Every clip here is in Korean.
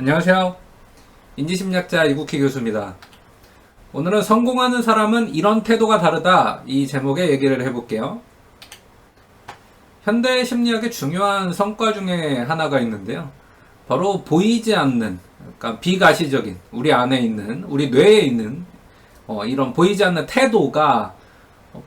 안녕하세요. 인지심리학자 이국희 교수입니다. 오늘은 성공하는 사람은 이런 태도가 다르다 이 제목의 얘기를 해볼게요. 현대 심리학의 중요한 성과 중에 하나가 있는데요. 바로 보이지 않는, 그러니까 비가시적인, 우리 안에 있는, 우리 뇌에 있는 어, 이런 보이지 않는 태도가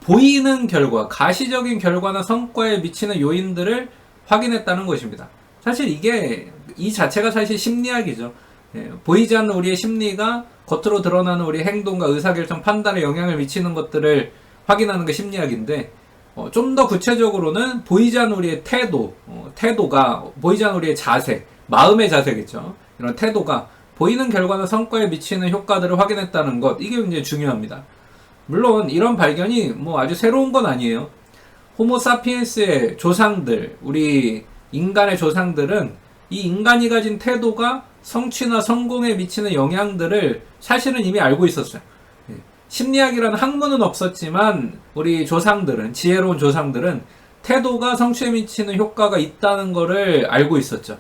보이는 결과, 가시적인 결과나 성과에 미치는 요인들을 확인했다는 것입니다. 사실 이게 이 자체가 사실 심리학이죠. 예, 보이지 않는 우리의 심리가 겉으로 드러나는 우리 행동과 의사결정 판단에 영향을 미치는 것들을 확인하는 게 심리학인데 어, 좀 더 구체적으로는 보이지 않는 우리의 태도, 어, 태도가 보이지 않는 우리의 자세, 마음의 자세겠죠. 이런 태도가 보이는 결과나 성과에 미치는 효과들을 확인했다는 것 이게 굉장히 중요합니다. 물론 이런 발견이 뭐 아주 새로운 건 아니에요. 호모 사피엔스의 조상들, 우리 인간의 조상들은 이 인간이 가진 태도가 성취나 성공에 미치는 영향들을 사실은 이미 알고 있었어요. 예. 심리학이라는 학문은 없었지만 우리 조상들은 지혜로운 조상들은 태도가 성취에 미치는 효과가 있다는 것을 알고 있었죠.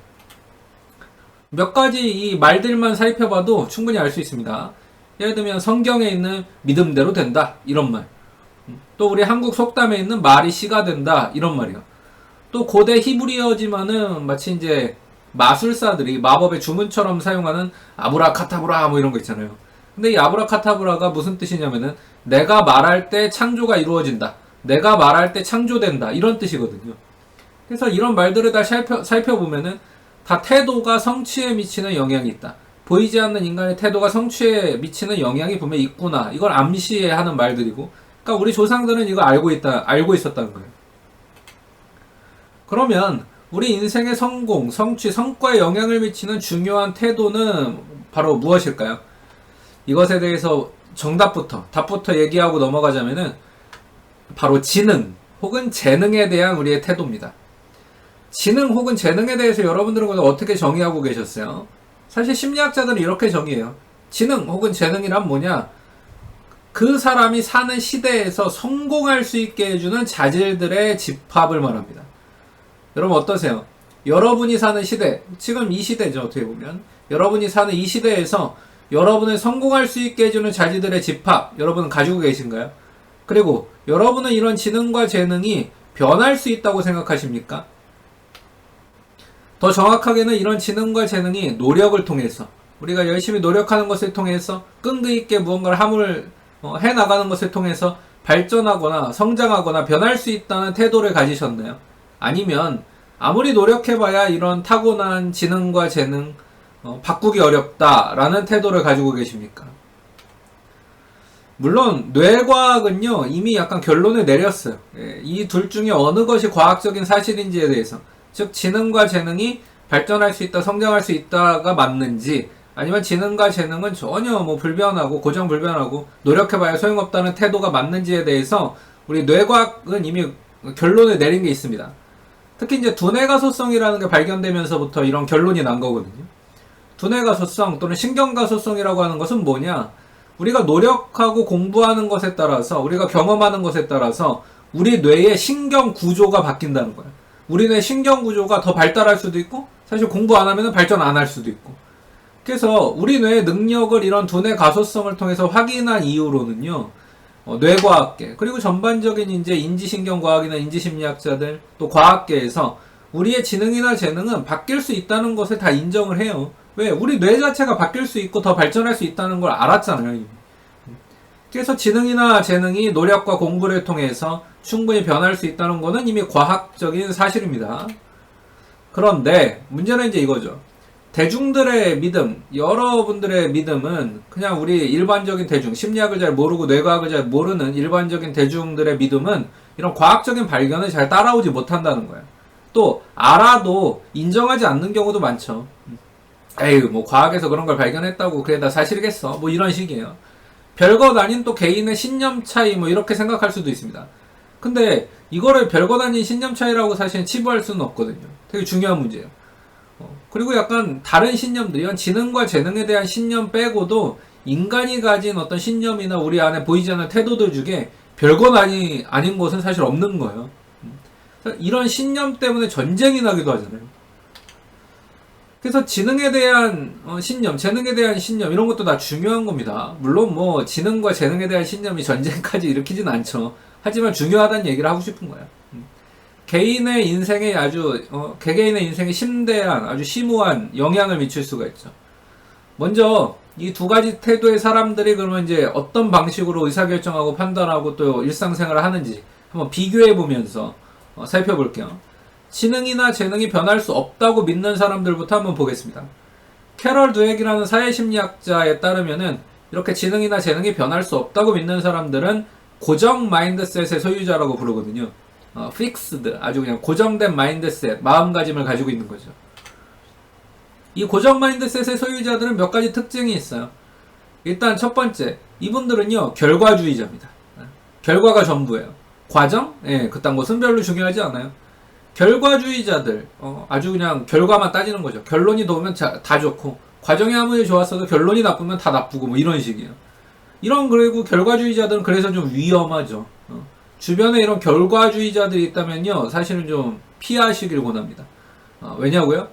몇 가지 이 말들만 살펴봐도 충분히 알 수 있습니다. 예를 들면 성경에 있는 믿음대로 된다 이런 말. 또 우리 한국 속담에 있는 말이 씨가 된다 이런 말이요. 또 고대 히브리어지만은 마치 이제 마술사들이 마법의 주문처럼 사용하는 아브라카타브라 뭐 이런 거 있잖아요. 근데 이 아브라카타브라가 무슨 뜻이냐면은 내가 말할 때 창조가 이루어진다. 내가 말할 때 창조된다. 이런 뜻이거든요. 그래서 이런 말들을 다 살펴, 살펴보면은 다 태도가 성취에 미치는 영향이 있다. 보이지 않는 인간의 태도가 성취에 미치는 영향이 분명히 있구나. 이걸 암시하는 말들이고. 그러니까 우리 조상들은 이거 알고 있다, 알고 있었다는 거예요. 그러면 우리 인생의 성공, 성취, 성과에 영향을 미치는 중요한 태도는 바로 무엇일까요? 이것에 대해서 정답부터, 답부터 얘기하고 넘어가자면은 바로 지능 혹은 재능에 대한 우리의 태도입니다. 지능 혹은 재능에 대해서 여러분들은 어떻게 정의하고 계셨어요? 사실 심리학자들은 이렇게 정의해요. 지능 혹은 재능이란 뭐냐? 그 사람이 사는 시대에서 성공할 수 있게 해주는 자질들의 집합을 말합니다. 여러분 어떠세요? 여러분이 사는 시대, 지금 이 시대죠, 어떻게 보면. 여러분이 사는 이 시대에서 여러분을 성공할 수 있게 해주는 자질들의 집합, 여러분은 가지고 계신가요? 그리고 여러분은 이런 지능과 재능이 변할 수 있다고 생각하십니까? 더 정확하게는 이런 지능과 재능이 노력을 통해서 우리가 열심히 노력하는 것을 통해서 끈기 있게 무언가를 함을 어, 해 나가는 것을 통해서 발전하거나 성장하거나 변할 수 있다는 태도를 가지셨나요? 아니면 아무리 노력해봐야 이런 타고난 지능과 재능 어, 바꾸기 어렵다라는 태도를 가지고 계십니까? 물론 뇌과학은요 이미 약간 결론을 내렸어요. 예, 이둘 중에 어느 것이 과학적인 사실인지에 대해서 즉 지능과 재능이 발전할 수 있다, 성장할 수 있다가 맞는지 아니면 지능과 재능은 전혀 뭐 불변하고 고정 불변하고 노력해봐야 소용없다는 태도가 맞는지에 대해서 우리 뇌과학은 이미 결론을 내린 게 있습니다. 특히 이제 두뇌 가소성이라는 게 발견되면서부터 이런 결론이 난 거거든요. 두뇌 가소성 또는 신경 가소성이라고 하는 것은 뭐냐? 우리가 노력하고 공부하는 것에 따라서 우리가 경험하는 것에 따라서 우리 뇌의 신경 구조가 바뀐다는 거예요. 우리 뇌 신경 구조가 더 발달할 수도 있고 사실 공부 안 하면 발전 안 할 수도 있고 그래서 우리 뇌의 능력을 이런 두뇌 가소성을 통해서 확인한 이후로는요 어, 뇌과학계 그리고 전반적인 이제 인지신경과학이나 인지심리학자들 또 과학계에서 우리의 지능이나 재능은 바뀔 수 있다는 것을 다 인정을 해요. 왜? 우리 뇌 자체가 바뀔 수 있고 더 발전할 수 있다는 걸 알았잖아요. 그래서 지능이나 재능이 노력과 공부를 통해서 충분히 변할 수 있다는 것은 이미 과학적인 사실입니다. 그런데 문제는 이제 이거죠. 대중들의 믿음, 여러분들의 믿음은 그냥 우리 일반적인 대중, 심리학을 잘 모르고 뇌과학을 잘 모르는 일반적인 대중들의 믿음은 이런 과학적인 발견을 잘 따라오지 못한다는 거예요. 또 알아도 인정하지 않는 경우도 많죠. 에휴, 뭐 과학에서 그런 걸 발견했다고 그래 다 사실이겠어. 뭐 이런 식이에요. 별것 아닌 또 개인의 신념 차이 뭐 이렇게 생각할 수도 있습니다. 근데 이거를 별것 아닌 신념 차이라고 사실 치부할 수는 없거든요. 되게 중요한 문제예요. 어, 그리고 약간 다른 신념들, 이건 지능과 재능에 대한 신념 빼고도 인간이 가진 어떤 신념이나 우리 안에 보이지 않는 태도들 중에 별건 아니, 아닌 것은 사실 없는 거예요. 음. 이런 신념 때문에 전쟁이 나기도 하잖아요. 그래서 지능에 대한 어, 신념, 재능에 대한 신념 이런 것도 다 중요한 겁니다. 물론 뭐 지능과 재능에 대한 신념이 전쟁까지 일으키진 않죠. 하지만 중요하다는 얘기를 하고 싶은. 음. 개인의 인생에 아주 어, 개개인의 인생에 심대한 아주 심오한 영향을 미칠 수가 있죠. 먼저 이 두 가지 태도의 사람들이 그러면 이제 어떤 방식으로 의사결정하고 판단하고 또 일상생활을 하는지 한번 비교해 보면서 어, 살펴볼게요. 지능이나 재능이 변할 수 없다고 믿는 사람들부터 한번 보겠습니다. 캐럴 드웨기라는 사회심리학자에 따르면은 이렇게 지능이나 재능이 변할 수 없다고 믿는 사람들은 고정 마인드셋의 소유자라고 부르거든요. 어, fixed, 아주 그냥 고정된 마인드셋, 마음가짐을 가지고 있는 거죠. 이 고정 마인드셋의 소유자들은 몇 가지 특징이 있어요. 일단 첫 번째, 이분들은요, 결과주의자입니다. 결과가 전부예요. 과정? 예, 그딴 것은 별로 중요하지 않아요. 결과주의자들, 어, 아주 그냥 결과만 따지는 거죠. 결론이 좋으면 자- 다 좋고, 과정이 아무리 좋았어도 결론이 나쁘면 다 나쁘고, 뭐 이런 식이에요. 이런, 그리고 결과주의자들은 그래서 좀 위험하죠. 어, 주변에 이런 결과주의자들이 있다면요, 사실은 좀 피하시길 권합니다. 어, 왜냐고요?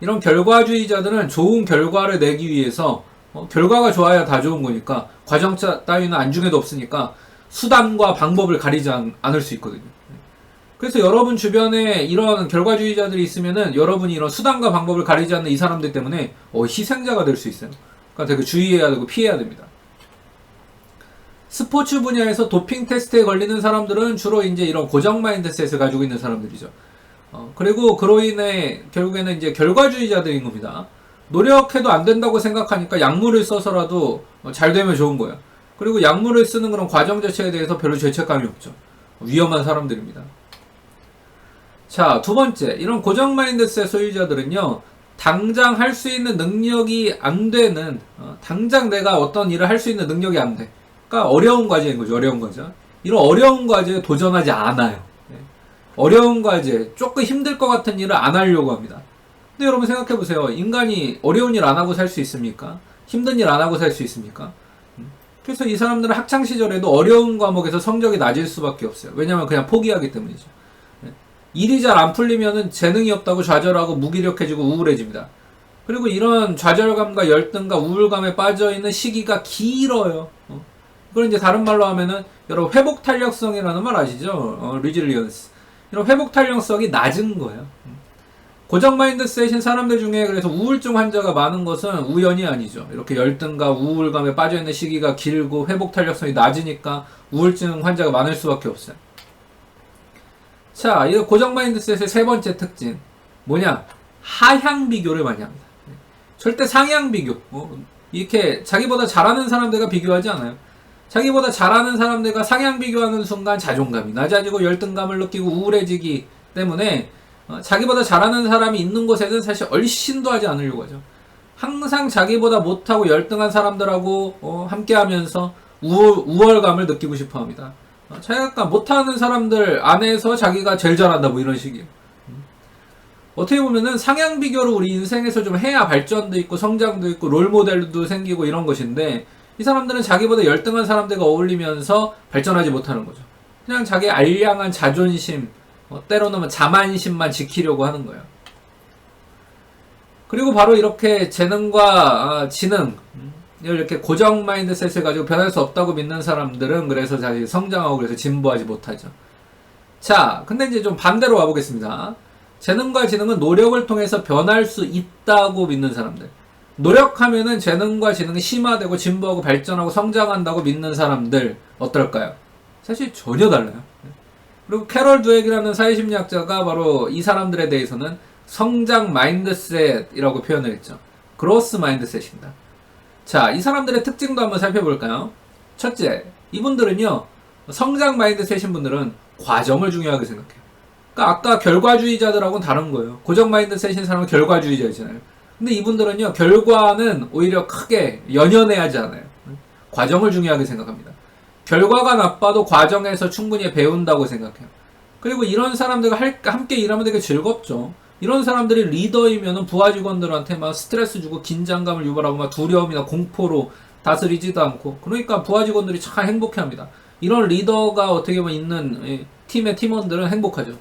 이런 결과주의자들은 좋은 결과를 내기 위해서, 어, 결과가 좋아야 다 좋은 거니까, 과정 짜- 따위는 안중에도 없으니까, 수단과 방법을 가리지 않, 않을 수 있거든요. 그래서 여러분 주변에 이런 결과주의자들이 있으면은 여러분이 이런 수단과 방법을 가리지 않는 이 사람들 때문에 어, 희생자가 될 수 있어요. 그러니까 되게 주의해야 되고 피해야 됩니다. 스포츠 분야에서 도핑 테스트에 걸리는 사람들은 주로 이제 이런 고정 마인드셋을 가지고 있는 사람들이죠. 어, 그리고 그로 인해 결국에는 이제 결과주의자들인 겁니다. 노력해도 안 된다고 생각하니까 약물을 써서라도 어, 잘 되면 좋은 거예요. 그리고 약물을 쓰는 그런 과정 자체에 대해서 별로 죄책감이 없죠. 위험한 사람들입니다. 자, 두 번째. 이런 고정 마인드셋 소유자들은요, 당장 할 수 있는 능력이 안 되는, 어, 당장 내가 어떤 일을 할 수 있는 능력이 안 돼. 그러니까 어려운 과제인 거죠, 어려운 과제. 이런 어려운 과제에 도전하지 않아요. 네. 어려운 과제, 조금 힘들 것 같은 일을 안 하려고 합니다. 근데 여러분 생각해 보세요. 인간이 어려운 일 안 하고 살 수 있습니까? 힘든 일 안 하고 살 수 있습니까? 음. 그래서 이 사람들은 학창 시절에도 어려운 과목에서 성적이 낮을 수밖에 없어요. 왜냐하면 그냥 포기하기 때문이죠. 네. 일이 잘 안 풀리면은 재능이 없다고 좌절하고 무기력해지고 우울해집니다. 그리고 이런 좌절감과 열등과 우울감에 빠져 있는 시기가 길어요. 어. 이걸 이제 다른 말로 하면은 여러분 회복 탄력성이라는 말 아시죠? 어, resilience. 이런 회복 탄력성이 낮은 거예요. 음. 고정 마인드셋인 사람들 중에 그래서 우울증 환자가 많은 것은 우연이 아니죠. 이렇게 열등과 우울감에 빠져 있는 시기가 길고 회복 탄력성이 낮으니까 우울증 환자가 많을 수밖에 없어요. 자, 이 고정 마인드셋의 세 번째 특징 뭐냐? 하향 비교를 많이 합니다. 절대 상향 비교. 어, 이렇게 자기보다 잘하는 사람들과 비교하지 않아요. 자기보다 잘하는 사람들과 상향 비교하는 순간 자존감이 낮아지고 열등감을 느끼고 우울해지기 때문에 어, 자기보다 잘하는 사람이 있는 곳에는 사실 얼씬도 하지 않으려고 하죠. 항상 자기보다 못하고 열등한 사람들하고 어, 함께하면서 우월, 우월감을 느끼고 싶어 합니다. 어, 자기가 못하는 사람들 안에서 자기가 제일 잘한다 뭐 이런 식이에요. 음. 어떻게 보면은 상향 비교를 우리 인생에서 좀 해야 발전도 있고 성장도 있고 롤 모델도 생기고 이런 것인데 이 사람들은 자기보다 열등한 사람들과 어울리면서 발전하지 못하는 거죠. 그냥 자기 알량한 자존심, 어, 때로는 자만심만 지키려고 하는 거예요. 그리고 바로 이렇게 재능과 아, 지능, 음, 이렇게 고정 마인드셋을 가지고 변할 수 없다고 믿는 사람들은 그래서 자기 성장하고 그래서 진보하지 못하죠. 자, 근데 이제 좀 반대로 와보겠습니다. 재능과 지능은 노력을 통해서 변할 수 있다고 믿는 사람들. 노력하면은 재능과 지능이 심화되고 진보하고 발전하고 성장한다고 믿는 사람들 어떨까요? 사실 전혀 달라요. 그리고 캐럴 두액이라는 사회심리학자가 바로 이 사람들에 대해서는 성장 마인드셋이라고 표현을 했죠. 그로스 마인드셋입니다. 자, 이 사람들의 특징도 한번 살펴볼까요? 첫째, 이분들은요, 성장 마인드셋인 분들은 과정을 중요하게 생각해요. 그러니까 아까 결과주의자들하고는 다른 거예요. 고정 마인드셋인 사람은 결과주의자이잖아요. 근데 이분들은요, 결과는 오히려 크게 연연해 하지 않아요. 과정을 중요하게 생각합니다. 결과가 나빠도 과정에서 충분히 배운다고 생각해요. 그리고 이런 사람들과 할- 함께 일하면 되게 즐겁죠. 이런 사람들이 리더이면은 부하 직원들한테 막 스트레스 주고 긴장감을 유발하고 막 두려움이나 공포로 다스리지도 않고 그러니까 부하 직원들이 참 행복해합니다. 이런 리더가 어떻게 보면 있는 이 팀의 팀원들은 행복하죠.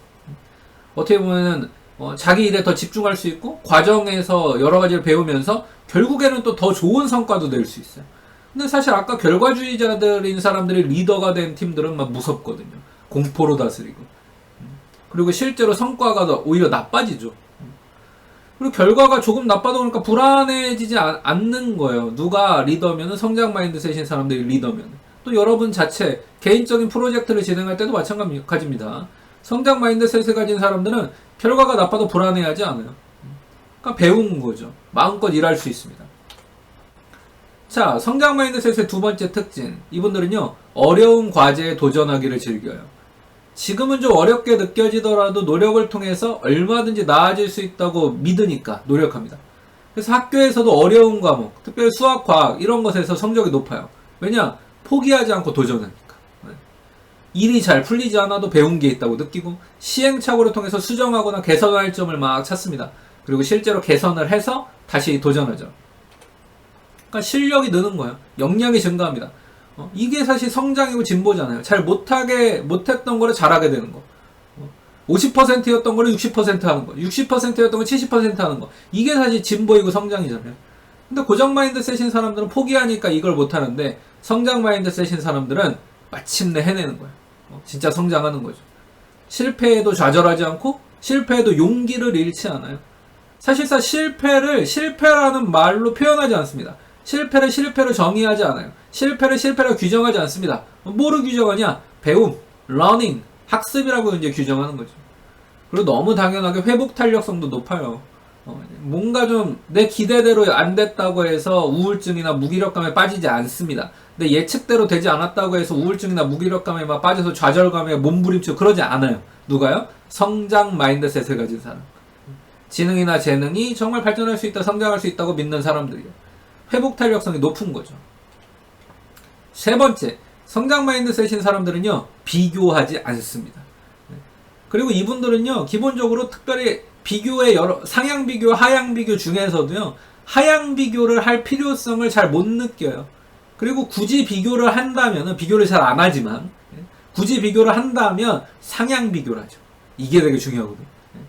어떻게 보면은 어, 자기 일에 더 집중할 수 있고 과정에서 여러 가지를 배우면서 결국에는 또 더 좋은 성과도 낼 수 있어요. 근데 사실 아까 결과주의자들인 사람들이 리더가 된 팀들은 막 무섭거든요. 공포로 다스리고. 음. 그리고 실제로 성과가 더 오히려 나빠지죠. 음. 그리고 결과가 조금 나빠도 그러니까 불안해지지 않- 않는 거예요. 누가 리더면은 성장 마인드셋인 사람들이 리더면. 또 여러분 자체 개인적인 프로젝트를 진행할 때도 마찬가지입니다. 성장 마인드셋을 가진 사람들은 결과가 나빠도 불안해하지 않아요. 그러니까 배운 거죠. 마음껏 일할 수 있습니다. 자, 성장 마인드셋의 두 번째 특징. 이분들은요, 어려운 과제에 도전하기를 즐겨요. 지금은 좀 어렵게 느껴지더라도 노력을 통해서 얼마든지 나아질 수 있다고 믿으니까 노력합니다. 그래서 학교에서도 어려운 과목, 특별히 수학, 과학, 이런 것에서 성적이 높아요. 왜냐? 포기하지 않고. 네. 일이 잘 풀리지 않아도 배운 게 있다고 느끼고, 시행착오를 통해서 수정하거나 개선할 점을 막 찾습니다. 그리고 실제로 개선을 해서 다시 도전하죠. 그러니까 실력이 느는 거예요. 역량이 증가합니다. 어, 이게 사실 성장이고 진보잖아요. 잘 못하게 못했던 거를 잘하게 되는 거. 어, 50%였던 거를 60% 하는 거. 60%였던 걸 70% 하는 거. 이게 사실 진보이고 성장이잖아요. 근데 고정 마인드셋인 사람들은 포기하니까 이걸 못 하는데 성장 마인드셋인 사람들은 마침내 해내는 거예요. 어, 진짜 성장하는 거죠. 실패에도 좌절하지 않고 실패에도 용기를 잃지 않아요. 사실상 실패를 실패라는 말로 표현하지 않습니다. 실패를 실패로 정의하지 않아요. 실패를 실패로 규정하지 않습니다. 뭐로 규정하냐? 배움, learning, 학습이라고 이제 규정하는 거죠. 그리고 너무 당연하게 회복 탄력성도 높아요. 어, 뭔가 좀 내 기대대로 안 됐다고 해서 우울증이나 무기력감에 빠지지 않습니다. 내 예측대로 되지 않았다고 해서 우울증이나 무기력감에 막 빠져서 좌절감에 몸부림치고 그러지 않아요. 누가요? 성장 마인드셋을 가진 사람. 지능이나 재능이 정말 발전할 수 있다, 성장할 수 있다고 믿는 사람들이요. 회복 탄력성이 높은 거죠. 세 번째, 성장 마인드셋인 사람들은요, 비교하지 않습니다. 그리고 이분들은요, 기본적으로 특별히 비교의 여러, 상향 비교, 하향 비교 중에서도요, 하향 비교를 할 필요성을 잘 못 느껴요. 그리고 굳이 비교를 한다면은, 비교를 잘 안 하지만, 예, 굳이 비교를 한다면 상향 비교를 하죠. 이게 되게 중요하거든요. 예.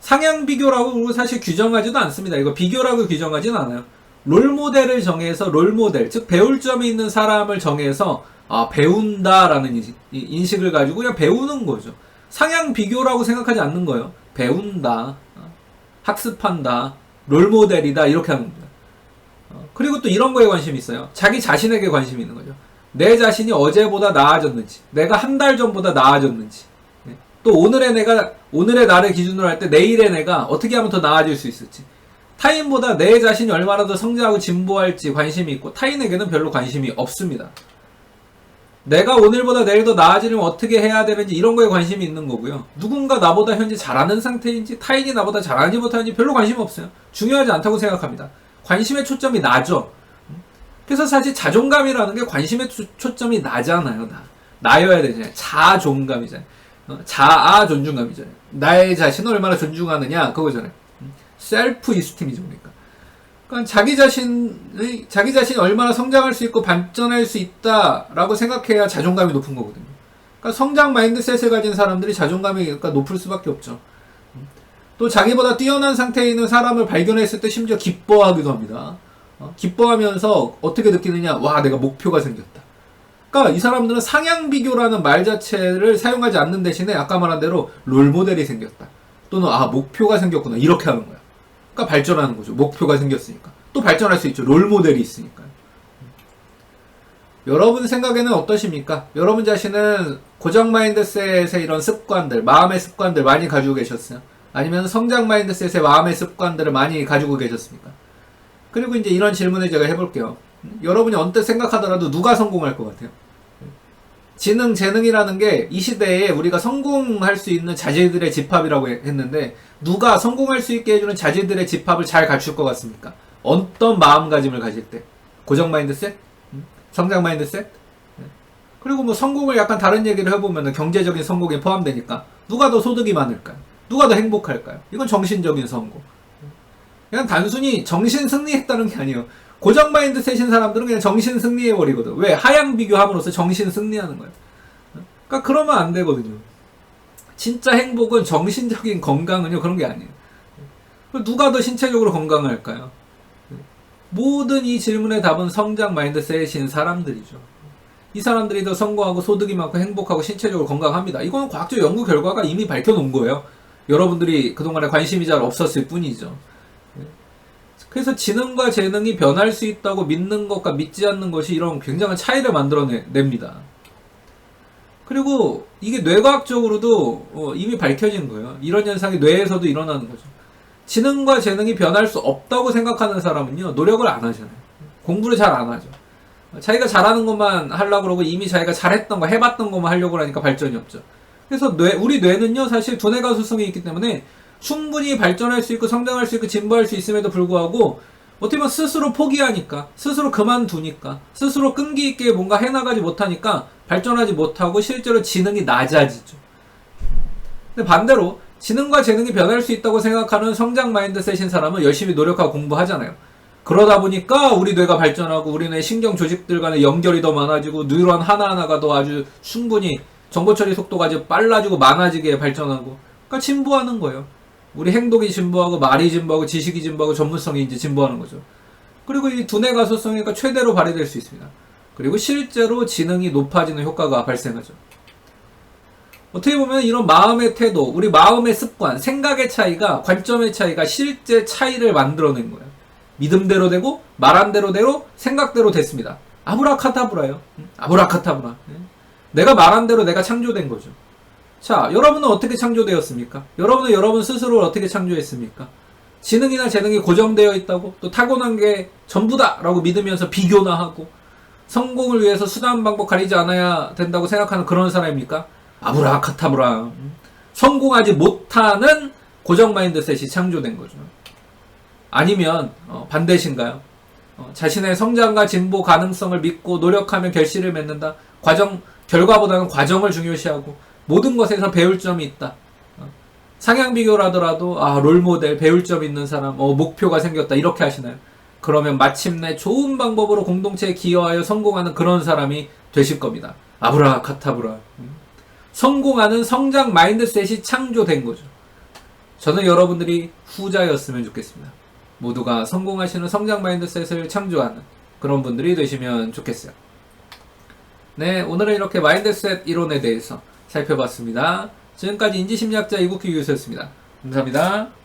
상향 비교라고 사실 규정하지도 않습니다. 이거 비교라고 규정하지는 않아요. 롤 모델을 정해서 롤 모델, 즉 배울 점이 있는 사람을 정해서 아, 배운다라는 인식, 이- 인식을 가지고 그냥 배우는 거죠. 상향 비교라고 생각하지 않는 거예요. 배운다, 어, 학습한다, 롤 모델이다 이렇게 하는 겁니다. 어, 그리고 또 이런 거에 관심이 있어요. 자기 자신에게 관심이 있는 거죠. 내 자신이 어제보다 나아졌는지, 내가 한 달 전보다 나아졌는지, 예. 또 오늘의 내가 오늘의 나를 기준으로 할 때 내일의 내가 어떻게 하면 더 나아질 수 있을지. 타인보다 내 자신이 얼마나 더 성장하고 진보할지 관심이 있고 타인에게는 별로 관심이 없습니다. 내가 오늘보다 내일 더 나아지려면 어떻게 해야 되는지 이런 거에 관심이 있는 거고요. 누군가 나보다 현재 잘하는 상태인지 타인이 나보다 잘하는지 못하는지 별로 관심 없어요. 중요하지 않다고 생각합니다. 관심의 초점이 나죠. 그래서 사실 자존감이라는 게 관심의 초, 초점이 나잖아요. 나. 나여야 되잖아요. 자존감이잖아요. 어, 자아 존중감이잖아요. 나의 자신을 얼마나 존중하느냐 그거잖아요. 셀프 이스팀이죠, 그러니까. 자기 자신의 자기 자신이 얼마나 성장할 수 있고 발전할 수 있다라고 생각해야 자존감이 높은 거거든요. 그러니까 성장 마인드셋을 가진 사람들이 자존감이 그러니까 높을 수밖에 없죠. 또 자기보다 뛰어난 상태에 있는 사람을 발견했을 때 심지어 기뻐하기도 합니다. 어, 기뻐하면서 어떻게 느끼느냐? 와, 내가 목표가 생겼다. 그러니까 이 사람들은 상향 비교라는 말 자체를 사용하지 않는 대신에 아까 말한 대로 롤 모델이 생겼다. 또는 아 목표가 생겼구나 이렇게 하는 거야. 그러니까 발전하는 거죠. 목표가 생겼으니까. 또 발전할 수 있죠. 롤 모델이 있으니까. 여러분 생각에는 어떠십니까? 여러분 자신은 고정 마인드셋의 이런 습관들, 마음의 습관들 많이 가지고 계셨어요? 아니면 성장 마인드셋의 마음의 습관들을 많이 가지고 계셨습니까? 그리고 이제 이런 질문을 제가 해볼게요. 여러분이 언뜻 생각하더라도 누가 성공할 것 같아요? 지능, 재능이라는 게 이 시대에 우리가 성공할 수 있는 자질들의 집합이라고 해- 했는데 누가 성공할 수 있게 해주는 자질들의 집합을 잘 갖출 것 같습니까? 어떤 마음가짐을 가질 때? 고정 마인드셋? 음? 성장 마인드셋? 네. 그리고 뭐 성공을 약간 다른 얘기를 해보면 경제적인 성공에 포함되니까 누가 더 소득이 많을까요? 누가 더 행복할까요? 이건 정신적인 성공. 그냥 단순히 정신 승리했다는 게 아니에요. 고정 마인드 셋인 사람들은 그냥 정신 승리해 버리거든. 왜? 하향 비교함으로써 정신 승리하는 거예요. 그러니까 그러면 안 되거든요. 진짜 행복은 정신적인 건강은요 그런 게 아니에요. 누가 더 신체적으로 건강할까요? 모든 이 질문의 답은 성장 마인드셋인 사람들이죠. 이 사람들이 더 성공하고 소득이 많고 행복하고 신체적으로 건강합니다. 이건 과학적 연구 결과가 이미 밝혀놓은 거예요. 여러분들이 그동안에 관심이 잘 없었을 뿐이죠. 그래서 지능과 재능이 변할 수 있다고 믿는 것과 믿지 않는 것이 이런 굉장한 차이를 만들어냅니다. 그리고 이게 뇌과학적으로도 어, 이미 밝혀진 거예요. 이런 현상이 뇌에서도 일어나는 거죠. 지능과 재능이 변할 수 없다고 생각하는 사람은요, 노력을 안 하잖아요. 공부를 잘 안 하죠. 자기가 잘하는 것만 하려고 그러고 이미 자기가 잘했던 거, 해봤던 것만 하려고 하니까 발전이 없죠. 그래서 뇌, 우리 뇌는요, 사실 두뇌 가소성이 있기 때문에 충분히 발전할 수 있고 성장할 수 있고 진보할 수 있음에도 불구하고 어떻게 보면 스스로 포기하니까, 스스로 그만두니까, 스스로 끈기 있게 뭔가 해나가지 못하니까 발전하지 못하고 실제로 지능이 낮아지죠. 근데 반대로 지능과 재능이 변할 수 있다고 생각하는 성장 마인드셋인 사람은 열심히 노력하고 공부하잖아요. 그러다 보니까 우리 뇌가 발전하고 우리 뇌 신경 조직들 간의 연결이 더 많아지고 뉴런 하나하나가 더 아주 충분히 정보 처리 속도가 아주 빨라지고 많아지게 발전하고 그러니까 진보하는 거예요. 우리 행동이 진보하고 말이 진보하고 지식이 진보하고 전문성이 이제 진보하는 거죠. 그리고 이 두뇌 가소성이니까 최대로 발휘될 수 있습니다. 그리고 실제로 지능이 높아지는 효과가 발생하죠. 어떻게 보면 이런 마음의 태도, 우리 마음의 습관, 생각의 차이가, 관점의 차이가 실제 차이를 만들어낸 거예요. 믿음대로 되고, 말한 대로 대로, 생각대로 됐습니다. 아브라카타브라요. 응? 아브라카타브라. 예. 내가 말한 대로 내가 창조된 거죠. 자, 여러분은 어떻게 창조되었습니까? 여러분은 여러분 스스로를 어떻게 창조했습니까? 지능이나 재능이 고정되어 있다고, 또 타고난 게 전부다라고 믿으면서 비교나 하고, 성공을 위해서 수단 방법 가리지 않아야 된다고 생각하는 그런 사람입니까? 아브라카타브라. 성공하지 못하는 고정 마인드셋이 창조된 거죠. 아니면 어, 반대신가요? 어, 자신의 성장과 진보 가능성을 믿고 노력하며 결실을 맺는다. 과정 결과보다는 과정을 중요시하고 모든 것에서 배울 점이 있다. 어, 상향 비교를 하더라도 아 롤모델 배울 점 있는 사람 어, 목표가 생겼다 이렇게 하시나요? 그러면 마침내 좋은 방법으로 공동체에 기여하여 성공하는 그런 사람이 되실 겁니다. 아브라카타브라. 음. 성공하는 성장 마인드셋이 창조된 거죠. 저는 여러분들이 후자였으면 좋겠습니다. 모두가 성공하시는 성장 마인드셋을 창조하는 그런 분들이 되시면 좋겠어요. 네, 오늘은 이렇게 마인드셋 이론에 대해서 살펴봤습니다. 지금까지 인지심리학자 이국희 교수였습니다. 감사합니다.